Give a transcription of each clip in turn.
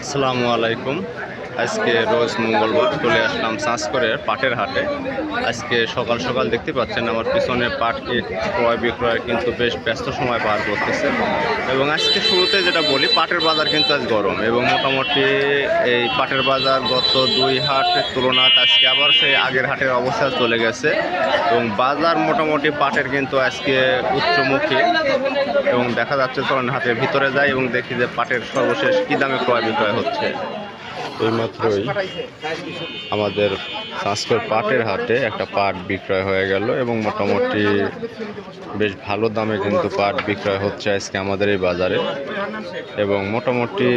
আসসালামু আলাইকুম। আজকে রোজ মঙ্গলবার চলে আসলাম সাঁসকরের পাটের হাটে। আজকে সকাল সকাল দেখতে পাচ্ছেন আমার পিছনে পাট ক্রয় বিক্রয় কিন্তু বেশ ব্যস্ত সময় পার করতেছে। এবং আজকে শুরুতে যেটা বলি, পাটের বাজার কিন্তু আজ গরম এবং মোটামুটি এই পাটের বাজার গত দুই হাটের তুলনায় আজকে আবার সেই আগের হাটের অবস্থা চলে গেছে এবং বাজার মোটামুটি পাটের কিন্তু আজকে উচ্চমুখী এবং দেখা যাচ্ছে চলন হাটের ভিতরে যায় এবং দেখি যে পাটের সর্বশেষ কী দামে ক্রয় বিক্রয় হচ্ছে। এইমাত্রই আমাদের সংস্কর পাটের হাটে একটা পাট বিক্রয় হয়ে গেল এবং মোটামুটি বেশ ভালো দামে কিন্তু পাট বিক্রয় হচ্ছে আজকে আমাদের এই বাজারে। এবং মোটামুটি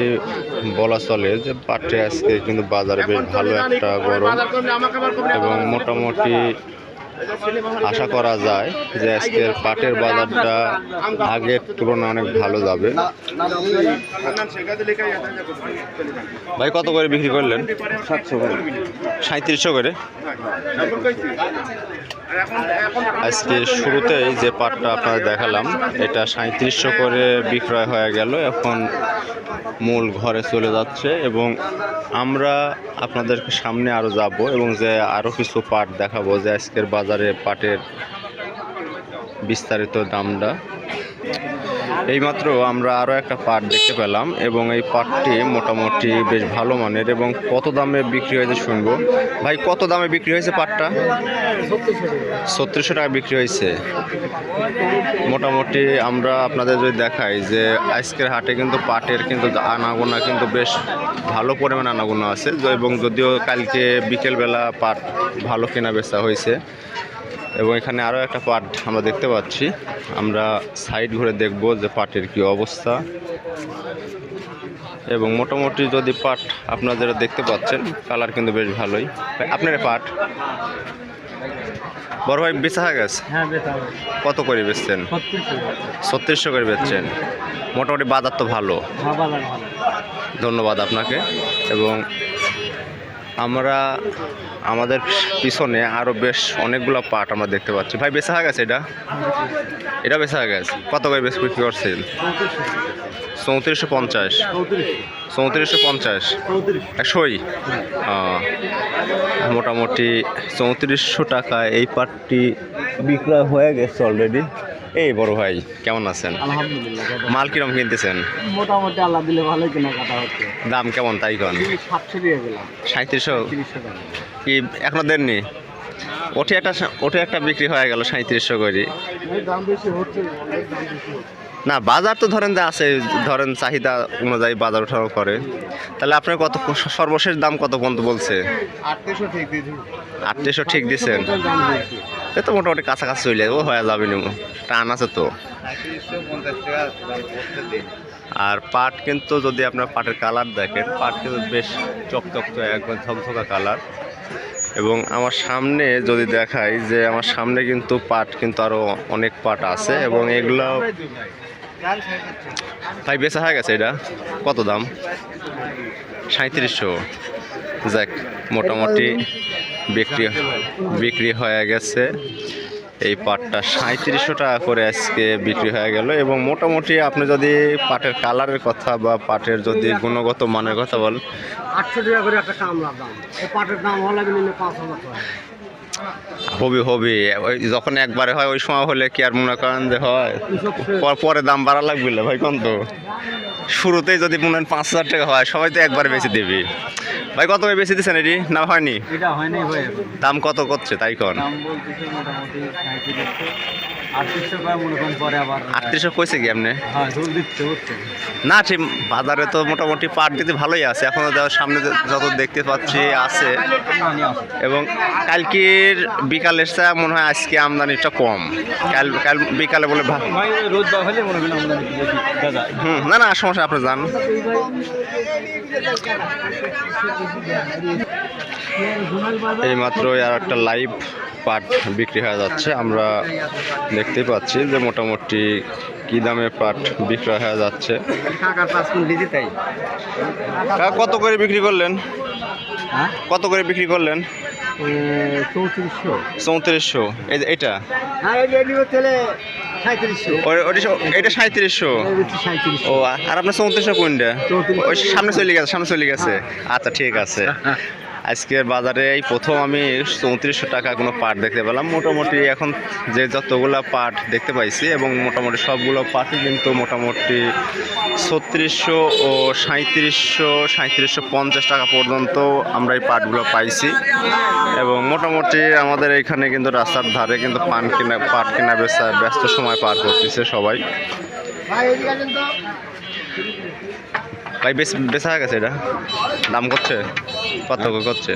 বলা চলে যে পাটে আজকে কিন্তু বাজারে বেশ ভালো একটা গরম। এবং মোটামুটি আশা করা যায় যে আজকের পাটের বাজারটা আগের তুলনায় অনেক ভালো যাবে। ভাই কত করে বিক্রি করলেন? সাতশো করে। সাঁত্রিশশো করে। আজকে শুরুতেই যে পাটটা আপনাদের দেখালাম, এটা সাঁত্রিশশো করে বিক্রয় হয়ে গেল। এখন মূল ঘরে চলে যাচ্ছে এবং আমরা আপনাদেরকে সামনে আরও যাব এবং যে আরও কিছু পাট দেখাবো যে আজকের বাজারে পাটের বিস্তারিত দামটা। এইমাত্র আমরা আরও একটা পাট দেখতে পেলাম এবং এই পাটটি মোটামুটি বেশ ভালো মানের এবং কত দামে বিক্রি হয়েছে শুনব। ভাই, কত দামে বিক্রি হয়েছে পাটটা? ছত্রিশশো টাকা বিক্রি হয়েছে। মোটামুটি আমরা আপনাদের যদি দেখাই যে আজকের হাটে কিন্তু পাটের কিন্তু আনাগোনা কিন্তু বেশ ভালো পরিমাণ আনাগোনা আছে, এবং যদিও কালকে বিকেলবেলা পাট ভালো কেনা বেচা হয়েছে এবং এখানে আরও একটা পাট আমরা দেখতে পাচ্ছি। আমরা সাইড ঘুরে দেখব যে পাটের কি অবস্থা। এবং মোটামুটি যদি পাট আপনারা যেটা দেখতে পাচ্ছেন কালার কিন্তু বেশ ভালোই। আপনার পাট বড় ভাই বেচা হয়ে গেছে? হ্যাঁ কত করে বেচছেন? ছত্রিশশো। করে বেচছেন। মোটামুটি বাজার তো ভালো। হ্যাঁ ভালো। ধন্যবাদ আপনাকে। এবং আমরা আমাদের পিছনে আরও বেশ অনেকগুলো পাট আমরা দেখতে পাচ্ছি। ভাই, বেচা হয়ে গেছে এটা? এটা বেচা গেছে। কত করে বেশ বিক্রি করছেন? চৌত্রিশশো পঞ্চাশ। চৌত্রিশশো চৌত্রিশশো পঞ্চাশ। একশোই? মোটামুটি চৌত্রিশশো টাকা এই পাটটি বিক্রয় হয়ে গেছে অলরেডি এই বড় ভাই কেমন আছেন? আলহামদুলিল্লাহ মাল কিরম কিনতেছেন? মোটামুটি আল্লাহ দিলে ভালোই কেনাকাটা হচ্ছে। দাম কেমন তাই কন? সাতশো দিয়ে গেলাম। সাঁত্রিশশো তিরিশশো কি এখনও দেননি? ওঠে একটা ওঠে একটা বিক্রি হয়ে গেল সাঁত্রিশশো করে। না বাজার তো ধরেন যে আছে ধরেন চাহিদা অনুযায়ী বাজার ওঠানো করে। তাহলে আপনার কত সর্বশেষ দাম কত পর্যন্ত বলছে? আটত্রিশশো ঠিক দিয়েছি। এ তো মোটামুটি কাছাকাছি চলে যাবে, হয়ে যাবে নিমো। টান আছে তো। আর পাট কিন্তু যদি আপনার পাটের কালার দেখেন, পাট কিন্তু বেশ চকচক একদম ঝকঝকা কালার। এবং আমার সামনে যদি দেখাই যে আমার সামনে কিন্তু পাট কিন্তু আরও অনেক পাট আছে এবং এগুলো ভাই, বেচা হয়ে গেছে এটা? কত দাম? সাঁত্রিশশো যাক, মোটামুটি বিক্রি বিক্রি হয়ে গেছে। এই পাটটা সাঁত্রিশশো টাকা করে আজকে বিক্রি হয়ে গেল এবং মোটামুটি আপনি যদি পাটের কালারের কথা বা পাটের যদি গুণগত মানের কথা বলেন। আটশো টাকা করে একটা দাম। এই পাটের দাম হলে পাঁচ হাজার টাকা। হবি হবি। যখন একবারে হয় ওই সময় হলে কি আর মনে করেন যে হয়? পর- পরে দাম বাড়া লাগবে ভাই কোন তো? শুরুতেই যদি মনে হয় পাঁচ হাজার টাকা হয় সবাই তো একবারে বেশি দেবে। ভাই কত করে বেশি দিচ্ছেন এটি? না হয়নি? হয়ে দাম কত করছে তাই কন? আটত্রিশশো কইছে কি আপনি? হ্যাঁ না ঠিক বাজারে তো মোটামুটি পাট দিতে ভালোই আছে। এখনও সামনে যত দেখতে পাচ্ছি আছে। এবং কালকের বিকালের চা মনে হয় আজকে আমদানিটা কম। কাল কাল বিকালে বলে হুম না না সমস্যা আপনি যান। এই মাত্রই আর একটা লাইভ পাট বিক্রি হয়ে যাচ্ছে আমরা দেখতেই পাচ্ছি যে মোটামুটি কি দামে পাট বিক্রয় হয়ে যাচ্ছে। কাকা, কত করে বিক্রি করলেন? হ্যাঁ? কত করে বিক্রি করলেন? চৌত্রিশশো। এটা? হ্যাঁ এটা সাঁত্রিশশো সাঁত্রিশশো ও আর আপনার চৌত্রিশশো কোনটা ওই সামনে চলে গেছে সামনে চলে গেছে। আচ্ছা ঠিক আছে। আজকের বাজারে এই প্রথম আমি চৌত্রিশশো টাকা কোনো পাট দেখতে পেলাম। মোটামুটি এখন যে যতগুলো পাট দেখতে পাইছি এবং মোটামুটি সবগুলো পাটই কিন্তু মোটামুটি ছত্রিশশো ও সাঁত্রিশশো সাঁত্রিশশো পঞ্চাশ টাকা পর্যন্ত আমরা এই পাটগুলো পাইছি। এবং মোটামুটি আমাদের এখানে কিন্তু রাস্তার ধারে কিন্তু পান কেনা, পাট কেনা বেচা ব্যস্ত সময় পার করতেছে সবাই। ভাই বেশ বেশ হয়ে গেছে এটা। দাম করছে? পার্থক্য করছে।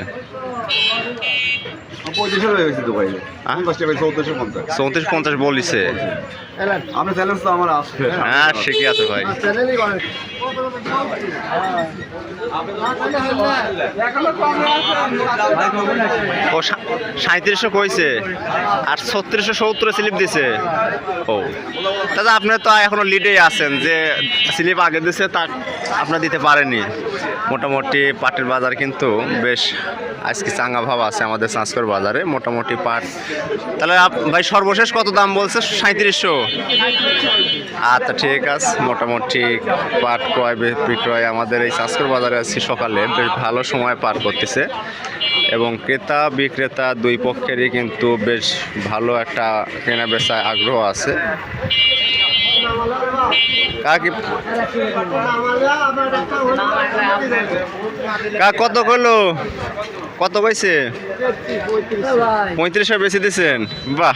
চৌত্রিশ পঞ্চাশ। বলিছে আপনি তো আমার হ্যাঁ ঠিকই আছে ভাই। ও সাঁত্রিশশো কইছে আর ছত্রিশশো সত্তর স্লিপ দিছে। ও। দাদা আপনি তো এখনও লিডেই আছেন যে স্লিপ আগে দিছে তা আপনার দিতে পারেনি মোটামুটি পাটের বাজার কিন্তু বেশ আজকে চাঙ্গা ভাব আছে আমাদের সংস্কর বাজারে, মোটামুটি পাট। তাহলে ভাই সর্বশেষ কত দাম বলছে? সাঁত্রিশশো আচ্ছা ঠিক আছে। মোটামুটি পাট ক্রয় বিক্রয় আমাদের এই চাষকর বাজারে আজকে সকালে বেশ ভালো সময় পার করতেছে। এবং ক্রেতা, বিক্রেতা দুই পক্ষেরই কিন্তু বেশ ভালো একটা কেনা বেচায় আগ্রহ আছে। কাকি কত করল? কত কইছে পঁয়ত্রিশশো বেশি দিছেন। বাহ।